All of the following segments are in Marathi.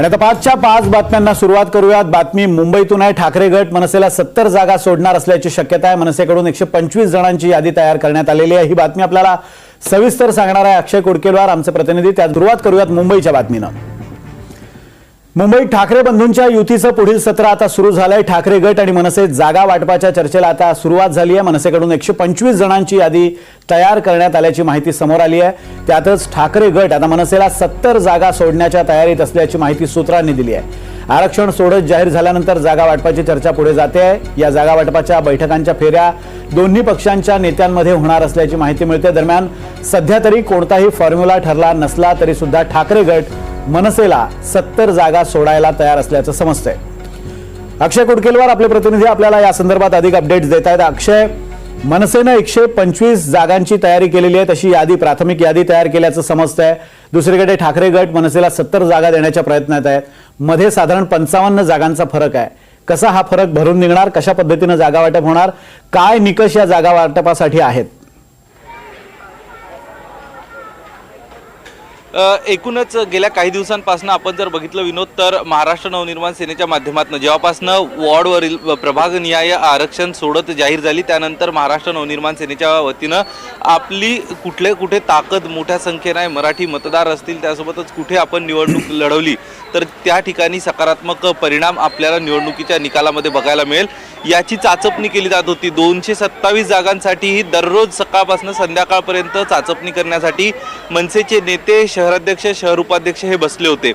आणि आता पाचच्या पाच बातम्यांना सुरुवात करूयात. बातमी मुंबईतून आहे. ठाकरे गट मनसेला सत्तर जागा सोडणार असल्याची शक्यता आहे. मनसेकडून एकशे पंचवीस जणांची यादी तयार करण्यात आलेली आहे. ही बातमी आपल्याला सविस्तर सांगणार आहे अक्षय कुडकेलवार आमचे प्रतिनिधी. त्यात सुरुवात करूयात मुंबईच्या बातमीनं. मुंबईत ठाकरे बंधूंच्या युतीचं पुढील सत्र आता सुरू झालंय. ठाकरे गट आणि मनसे जागा वाटपाच्या चर्चेला आता सुरुवात झाली आहे. मनसेकडून एकशे पंचवीस जणांची यादी तयार करण्यात आल्याची माहिती समोर आली आहे. त्यातच ठाकरे गट आता मनसेला सत्तर जागा सोडण्याच्या तयारीत असल्याची माहिती सूत्रांनी दिली आहे. आरक्षण सोडत जाहीर झाल्यानंतर जागा वाटपाची चर्चा पुढे जाते. आहे या जागा वाटपाच्या बैठकांच्या फेऱ्या दोन्ही पक्षांच्या नेत्यांमध्ये होणार असल्याची माहिती मिळते. दरम्यान सध्या तरी कोणताही फॉर्म्युला ठरला नसला तरी सुद्धा ठाकरे गट मनसेला सत्तर जागा सोडायला तयार असल्याचं समजतंय. अक्षय कुडकेलवार आपले प्रतिनिधी आपल्याला या संदर्भात अधिक अपडेट्स देत आहेत अक्षय मनसेनं एकशे पंचवीस जागांची तयारी केलेली आहे. तशी यादी प्राथमिक यादी तयार केल्याचं समजतंय. दुसरीकडे ठाकरे गट मनसेला सत्तर जागा देण्याच्या प्रयत्नात आहेत. मध्ये साधारण पंचावन्न जागांचा फरक आहे. कसा हा फरक भरून निघणार? कशा पद्धतीनं जागा वाटप होणार? काय निकष या जागा वाटपासाठी आहेत? एकूणच गेल्या काही दिवसांपासून आपण जर बघितलं विनोद तर महाराष्ट्र नवनिर्माण सेनेच्या माध्यमातून जेव्हापासनं वॉर्डवरील प्रभागनिहाय आरक्षण सोडत जाहीर झाली त्यानंतर महाराष्ट्र नवनिर्माण सेनेच्या वतीनं आपली कुठले कुठे ताकद मोठ्या संख्येने आहे मराठी मतदार असतील त्यासोबतच कुठे आपण निवडणूक लढवली तर त्या ठिकाणी सकारात्मक परिणाम आपल्याला निवडणुकीच्या निकालामध्ये बघायला मिळेल. याची चाचपणी केली जात होती. दोनशे सत्तावीस जागांसाठीही दररोज सकाळपासून संध्याकाळपर्यंत चाचपणी करण्यासाठी मनसेचे नेते शहराध्यक्ष शहर उपाध्यक्ष हे बसले होते.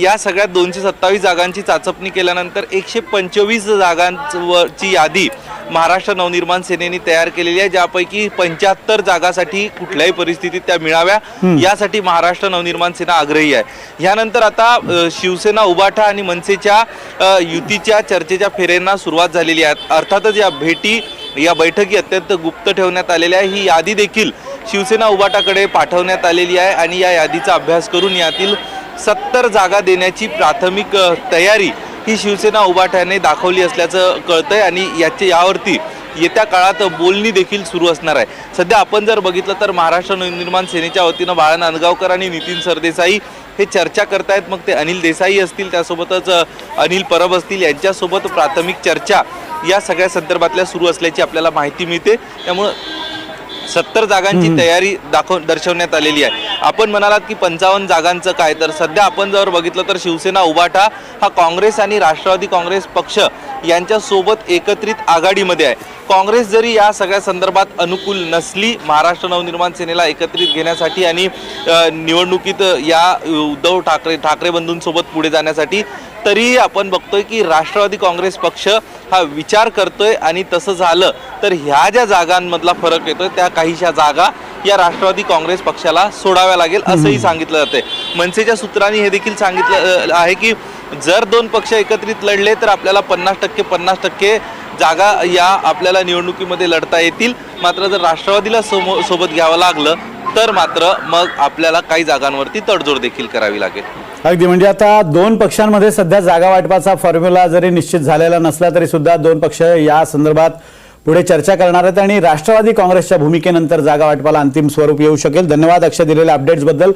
या सगळ्यात दोनशे सत्तावीस जागांची चाचपणी केल्यानंतर एकशे पंचवीस जागांवरची यादी महाराष्ट्र नवनिर्माण सेनेने तयार केलेली आहे ज्यापैकी पंच्याहत्तर जागासाठी कुठल्याही परिस्थितीत त्या मिळाव्या. यासाठी महाराष्ट्र नवनिर्माण सेना आग्रही आहे. यानंतर आता शिवसेना उबाठा आणि मनसेच्या युतीच्या चर्चेच्या फेऱ्यांना सुरुवात झालेली आहे. अर्थातच या भेटी या बैठकी अत्यंत गुप्त ठेवण्यात आलेल्या आहे ही यादी देखील शिवसेना उबाटाकडे पाठवण्यात आलेली आहे आणि या यादीचा अभ्यास करून यातील सत्तर जागा देण्याची प्राथमिक तयारी ही शिवसेना उभाठ्याने दाखवली असल्याचं कळतंय आणि याचे यावरती येत्या काळात बोलणी देखील सुरू असणार आहे. सध्या आपण जर बघितलं तर महाराष्ट्र नवनिर्माण सेनेच्या वतीनं बाळा नांदगावकर आणि नितीन सरदेसाई हे चर्चा करतायत. मग ते अनिल देसाई असतील त्यासोबतच अनिल परब असतील यांच्यासोबत प्राथमिक चर्चा या सगळ्या संदर्भातल्या सुरू असल्याची आपल्याला माहिती मिळते. त्यामुळं सत्तर जागांची तयारी दाखव दर्शवण्यात आलेली आहे. आपण म्हणालात की पंचावन्न जागांचं काय? तर सध्या आपण जर बघितलं तर शिवसेना उबाठा हा काँग्रेस आणि राष्ट्रवादी काँग्रेस पक्ष यांच्यासोबत एकत्रित आघाडीमध्ये आहे. काँग्रेस जरी या सगळ्या संदर्भात अनुकूल नसली महाराष्ट्र नवनिर्माण सेनेला एकत्रित घेण्यासाठी आणि निवडणुकीत या उद्धव ठाकरे ठाकरे बंधूंसोबत पुढे जाण्यासाठी तरीही आपण बघतोय की राष्ट्रवादी काँग्रेस पक्ष हा विचार करतोय आणि तसं झालं तर ह्या ज्या जागांमधला फरक येतोय त्या काहीशा जागा या राष्ट्रवादी काँग्रेस पक्षाला सोडाव्या लागेल असंही सांगितलं जातंय. मनसेच्या सूत्रांनी हे देखील सांगितलं आहे की जर दोन पक्ष एकत्रित लढले तर आपल्याला पन्नास टक्के पन्नास टक्के जागा या आपल्याला निवडणुकीमध्ये लढता येतील. मात्र जर राष्ट्रवादीला समो सोबत घ्यावं लागलं तर मात्र मग आपल्याला काही जागांवरती तडजोड देखील करावी लागेल. अगदी म्हणजे आता दोन पक्षांमध्ये सध्या जागा वाटपाचा फॉर्म्युला जरी निश्चित झालेला नसला तरी सुद्धा दोन पक्ष या संदर्भात पुढे चर्चा करणार आहेत आणि राष्ट्रवादी काँग्रेसच्या भूमिकेनंतर जागा वाटपाला अंतिम स्वरूप येऊ शकेल. धन्यवाद अक्षय दिलेल्या अपडेट्सबद्दल